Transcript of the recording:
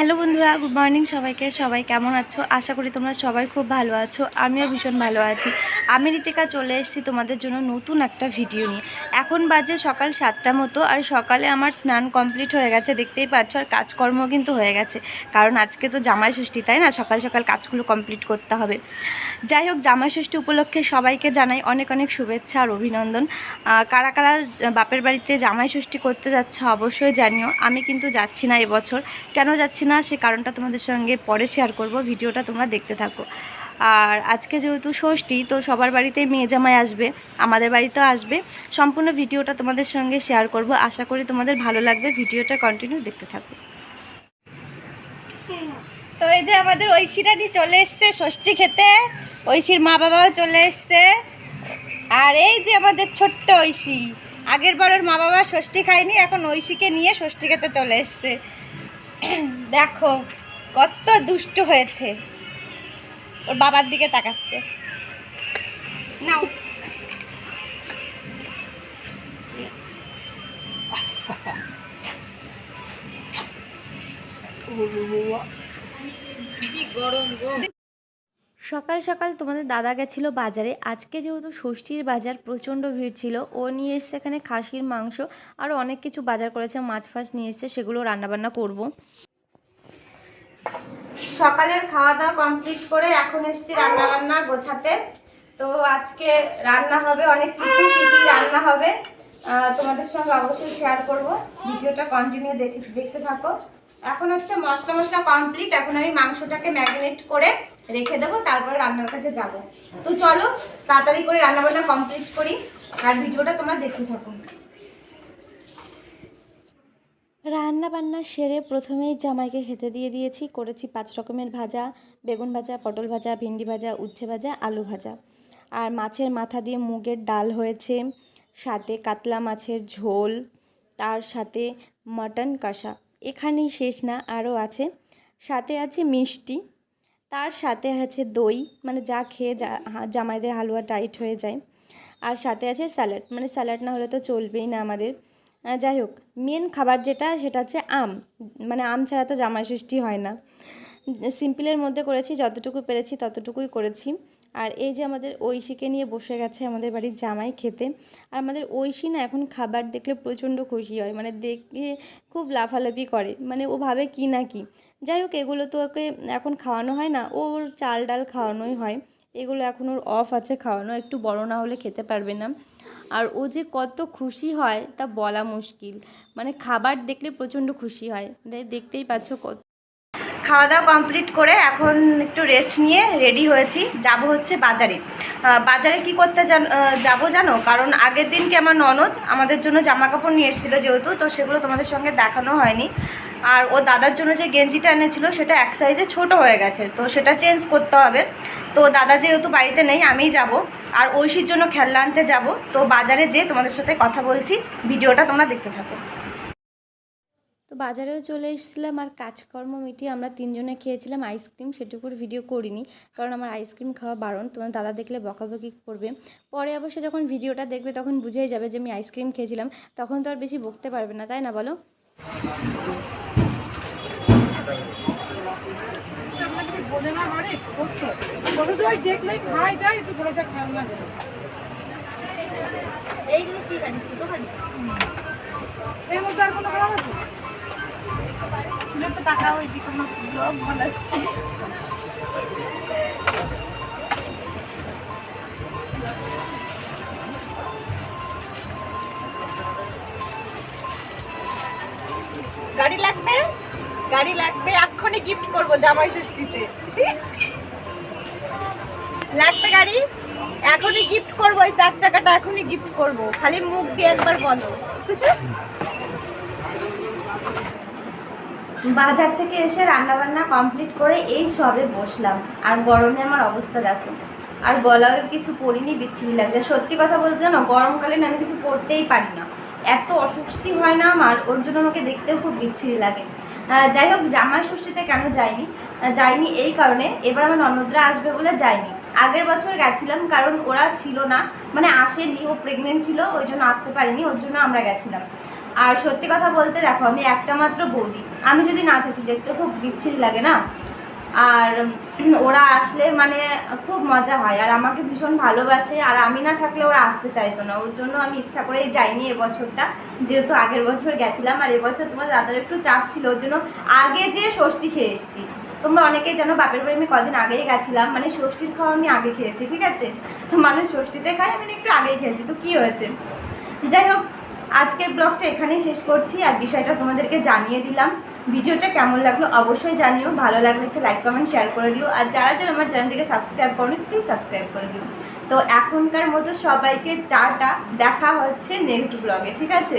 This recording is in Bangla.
হ্যালো বন্ধুরা, গুড মর্নিং সবাইকে। সবাই কেমন আছো? আশা করি তোমরা সবাই খুব ভালো আছো। আমিও ভীষণ ভালো আছি। আমি রীতিকা, চলে এসেছি তোমাদের জন্য নতুন একটা ভিডিও নিয়ে। এখন বাজে সকাল সাতটা মতো আর সকালে আমার স্নান কমপ্লিট হয়ে গেছে, দেখতেই পাচ্ছ আর কাজকর্ম কিন্তু হয়ে গেছে। কারণ আজকে তো জামাই ষষ্ঠী, তাই না? সকাল সকাল কাজগুলো কমপ্লিট করতে হবে। যাই হোক, জামাই ষষ্ঠী উপলক্ষে সবাইকে জানাই অনেক অনেক শুভেচ্ছা আর অভিনন্দন। কারা কারা বাপের বাড়িতে জামাই ষষ্ঠী করতে যাচ্ছে অবশ্যই জানিও। আমি কিন্তু যাচ্ছি না এবছর। কেন যাচ্ছি না? সে কারণটা তোমাদের সঙ্গে পরে শেয়ার করব। ভিডিওটা তোমরা দেখতে থাকো। আর আজকে যেহেতু ষষ্ঠী, তো সবার বাড়িতেই মেয়ে জামাই আসবে, আমাদের বাড়িতেও আসবে। সম্পূর্ণ ভিডিওটা তোমাদের সঙ্গে শেয়ার করব। আশা করি তোমাদের ভালো লাগবে। ভিডিওটা কন্টিনিউ দেখতে থাকো। তো এই যে আমাদের ঐশীরানি চলে এসছে ষষ্ঠী খেতে। ঐশীর মা বাবাও চলে এসছে। আর এই যে আমাদের ছোট্ট ঐশী, আগের বার ওর মা বাবা ষষ্ঠী খায়নি, এখন ঐশীকে নিয়ে ষষ্ঠী খেতে চলে এসছে। দেখো, কত দুষ্ট হয়েছে। ওর বাবার দিকে তাকাচ্ছে। নাও। সকাল সকাল তোমাদের দাদা গেছিল বাজারে। আজকে যেহেতু ষষ্ঠীর বাজার, প্রচণ্ড ভিড় ছিল। ও নিয়ে এসছে এখানে খাসির মাংস আরও অনেক কিছু বাজার করেছে, মাছ ফাছ নিয়ে এসছে, সেগুলো রান্নাবান্না করব। সকালের খাওয়া দাওয়া কমপ্লিট করে এখন এসছি রান্নাবান্না গোছাতে। তো আজকে রান্না হবে, অনেক কিছু, কী রান্না হবে তোমাদের সঙ্গে অবশ্যই শেয়ার করব। ভিডিওটা কন্টিনিউ দেখে, দেখতে থাকো। এখন হচ্ছে মশলা মশলা কমপ্লিট এখন আমি মাংসটাকে ম্যারিনেট করে রেখে দেবো, তারপরে রান্নার কাছে যাব। তো চলো, তাড়াতাড়ি করে রান্নাবান্না কমপ্লিট করি, আর ভিডিওটা তোমরা দেখতে থাকো। রান্না বান্না সেরে প্রথমেই জামাইকে খেতে দিয়ে দিয়েছি। করেছি পাঁচ রকমের ভাজা, বেগুন ভাজা, পটল ভাজা, ভেন্ডি ভাজা, উচ্ছে ভাজা, আলু ভাজা। আর মাছের মাথা দিয়ে মুগের ডাল হয়েছে, সাথে কাতলা মাছের ঝোল, তার সাথে মটন কষা। এখানেই শেষ না, আরও আছে। সাথে আছে মিষ্টি, তার সাথে আছে দই মানে যা খেয়ে জামাইদের হালুয়া টাইট হয়ে যায়। আর সাথে আছে স্যালাড মানে স্যালাড না হলে তো চলবেই না আমাদের। যাই হোক মেন খাবার যেটা, সেটা হচ্ছে আম। মানে আম ছাড়া তো জামাই ষষ্ঠী হয় না। সিম্পলের মধ্যে করেছি, যতটুকু পেরেছি ততটুকুই করেছি। আর এই যে আমাদের ঐশীকে নিয়ে বসে গেছে আমাদের বাড়ির জামাই খেতে, আর আমাদের ঐশী না এখন খাবার দেখলে প্রচণ্ড খুশি হয়। মানে দেখে খুব লাফালাফি করে। মানে ও ভাবে কি না কি। যাই হোক, এগুলো তো ওকে এখন খাওয়ানো হয় না। ওর চাল ডাল খাওয়ানোই হয়। এগুলো এখন ওর অফ আছে, খাওয়ানো একটু বড় না হলে খেতে পারবে না। আর ও যে কত খুশি হয় তা বলা মুশকিল। মানে খাবার দেখলে প্রচণ্ড খুশি হয়। দে- দেখতেই পাচ্ছ কত খাওয়া দাওয়া কমপ্লিট করে এখন একটু রেস্ট নিয়ে রেডি হয়েছি। যাব হচ্ছে বাজারে। বাজারে কি করতে যাব জানো? কারণ আগের দিনকে আমার ননদ আমাদের জন্য জামা কাপড় নিয়ে এসেছিল যেহেতু, তো সেগুলো তোমাদের সঙ্গে দেখানো হয়নি। আর ও দাদার জন্য যে গেঞ্জিটা এনেছিল সেটা এক সাইজে ছোট হয়ে গেছে। তো সেটা চেঞ্জ করতে হবে। তো দাদা যেহেতু বাড়িতে নেই, আমিই যাব। আর ঐশীর জন্য খেলনা আনতে যাব। তো বাজারে যেয়ে তোমাদের সাথে কথা বলছি, ভিডিওটা তোমরা দেখতে থাকো। তো বাজারেও চলে এসেছিলাম আর কাজকর্ম মিটিয়ে আমরা তিনজনে খেয়েছিলাম আইসক্রিম, সেটুকুর ভিডিও করিনি। কারণ আমার আইসক্রিম খাওয়া বারণ, তোমার দাদা দেখলে বকাবকি করবে। পরে অবশ্য যখন ভিডিওটা দেখবে তখন বুঝেই যাবে যে আমি আইসক্রিম খেয়েছিলাম, তখন তো আর বেশি বকতে পারবে না, তাই না বলো? বোঝে না মানে করতো বলে তো ওই দেখলেই খাই যায় একটু বলে যা খেলনা যায়। এইগুলো কি গাড়ি ছোটো গাড়ি এর মধ্যে আর কোনো খারাপ আছে? টাকা ওই দিকে আমার ব্লগ বানাচ্ছি। গাড়ি লাগবে, এক্ষুনি গিফট করব জামাই ষষ্ঠীতে। লাগবে গাড়ি? এখনই গিফট করব ওই চার চাকাটা এখনই গিফট করব। খালি মুখ দিয়ে একবার বলো। বাজার থেকে এসে রান্নাবান্না কমপ্লিট করে এই সবে বসলাম। আর গরমে আমার অবস্থা দেখো। আর গলাও কিছু পরিনি, বিচ্ছিরি লাগছে। সত্যি কথা বলতে জানো গরমকালে আমি কিছু পরতেই পারি না। এত অস্বস্তি হয় না আমার, ওর জন্য আমাকে দেখতেও খুব বিচ্ছিরি লাগে। যাই হোক, জামাই ষষ্ঠীতে কেন যাইনি? যাইনি এই কারণে। এবার আমার ননদরা আসবে বলে যাইনি। আগের বছর গেছিলাম, কারণ ওরা ছিল না। মানে আসেনি, ও প্রেগনেন্ট ছিল, ওই জন্য আসতে পারেনি, ওর জন্য আমরা গেছিলাম। আর সত্যি কথা বলতে দেখো, আমি একটা মাত্র বৌদি। আমি যদি না থাকি, দেখতে খুব বিচ্ছিরি লাগে না? আর ওরা আসলে মানে খুব মজা হয়। আর আমাকে ভীষণ ভালোবাসে। আর আমি না থাকলে ওরা আসতে চাইতো না। ওর জন্য আমি ইচ্ছা করেই যাইনি এবছরটা যেহেতু আগের বছর গেছিলাম। আর এবছর তোমার দাদার একটু চাপ ছিল। ওর জন্য আগে যে ষষ্ঠী খেয়ে এসেছি। তোমরা অনেকেই জানো বাপের বাড়ি আমি কদিন আগেই গেছিলাম। মানে ষষ্ঠীর খাওয়া আমি আগে খেয়েছি, ঠিক আছে? মানুষ ষষ্ঠীতে খায়, আমি একটু আগেই খেয়েছি। তো কী হয়েছে? যাই হোক আজকের ব্লগটা এখানেই শেষ করছি, আর বিষয়টা তোমাদেরকে জানিয়ে দিলাম। ভিডিওটা কেমন লাগল অবশ্যই জানিও, ভালো লাগলে একটা লাইক কমেন্ট শেয়ার করে দিও, আর যারা যারা আমার চ্যানেলটিকে সাবস্ক্রাইব করনি প্লিজ সাবস্ক্রাইব করে দিও। তো এখনকার মতো সবাইকে টাটা, দেখা হচ্ছে নেক্সট ব্লগে ঠিক আছে?